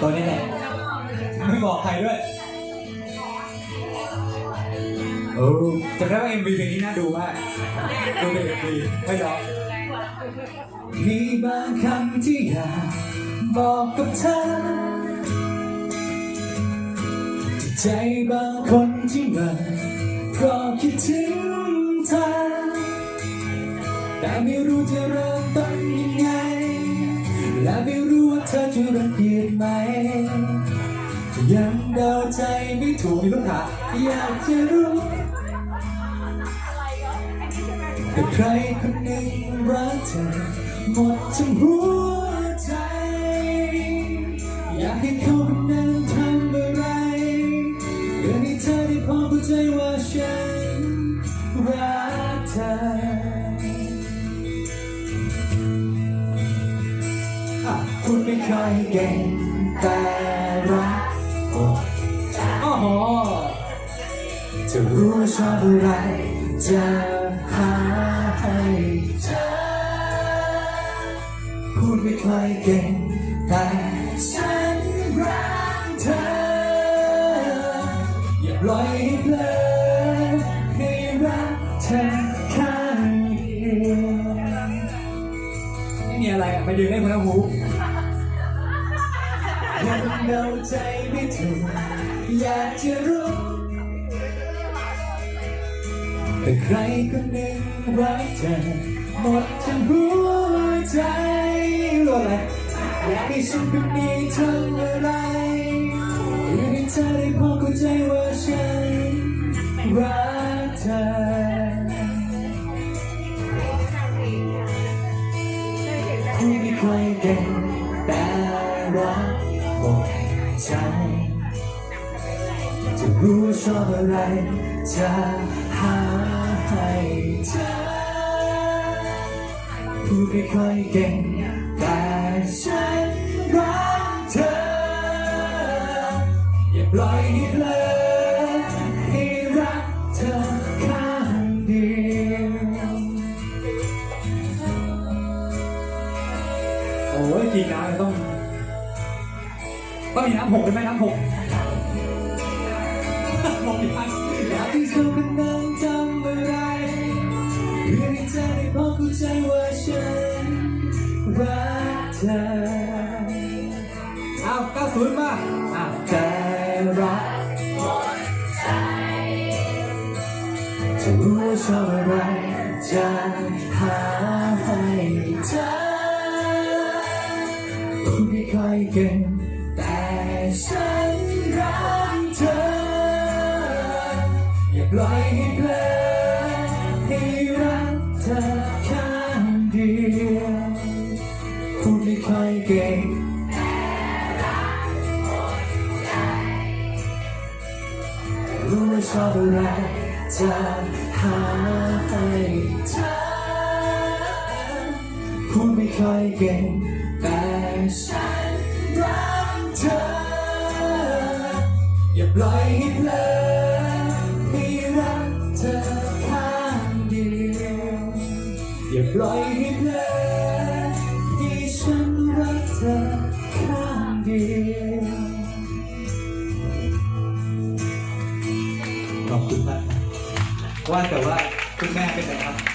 ตัวนี้แหละไม่บอกใครด้วยโอ้จำได้ว่า MV เพลงนี้น่าดูมากดูเป็น MV ไม่ร้องมีบางคำที่อยากบอกกับเธอใจบางคนที่มันก็คิดถึงเธอแต่ไม่รู้จะเริ่มต้นยังไงและไม่ เธอจะรังเกียจไหม ยังเดาใจไม่ถูกมีลูกค้าอยากจะรู้แต่ใครคนหนึ่งรักเธอหมดทั้งหัวใจ อยากให้เขาคนนั้นทำอะไรเพื่อให้เธอได้พอเข้าใจว่าฉันรัก อะพูดไม่ค่อยเก่งแต่รักโอ้โอ้โหจะรู้ว่าชอบอะไรจะหาให้เธอพูดไม่ค่อยเก่งแต่ฉันรักเธอ อย่าปล่อยให้เพลินให้รักเธอ อะไรอะไปดึงให้คนละหูยังเดาใจไม่ถูกอยากจะรู้แต่ใครคนหนึ่งรักเธอหมดทั้งหัวใจรู้อะไรอยากให้ฉันคนนี้ทำอะไรเพื่ให้เธอได้พอเข้าใจว่าฉันรักเธอ ไม่ค่อยเก่งแต่รักหมดใจจะรู้ชอบอะไร จะหาให้เธอพูดไม่ค่อยเก่งแต่ฉันรักเธออย่าปล่อยให้เพลิ โอ้ยกี่น้ำต้องต้องมีน้ำหกใช่ไหมน้ำหกมองทันอยากที่เธอคนนั้นทำอะไรเพื่อให้เธอได้พอเข้าใจว่าฉันรักเธอเอาเก้าศูนย์มาอะแต่รักจะรู้ว่าชอบอะไรจ ก่งแต่ฉันรักเธอ อย่าปล่อยให้เพลินให้รักเธอข้างเดียวพูดไม่ค่อยเก่งรู้ว่าชอบอะไรจะหาให้เธอพูดไม่ค่อยเก่งแต่ฉัน รักเธอ อย่าปล่อยให้เพลินให้รักเธอข้างเดียวอย่าปล่อยให้เพลินให้ฉันรักเธอข้างเดียวขอบคุณมากว่าแต่ว่าคุณแม่เป็นไงครับ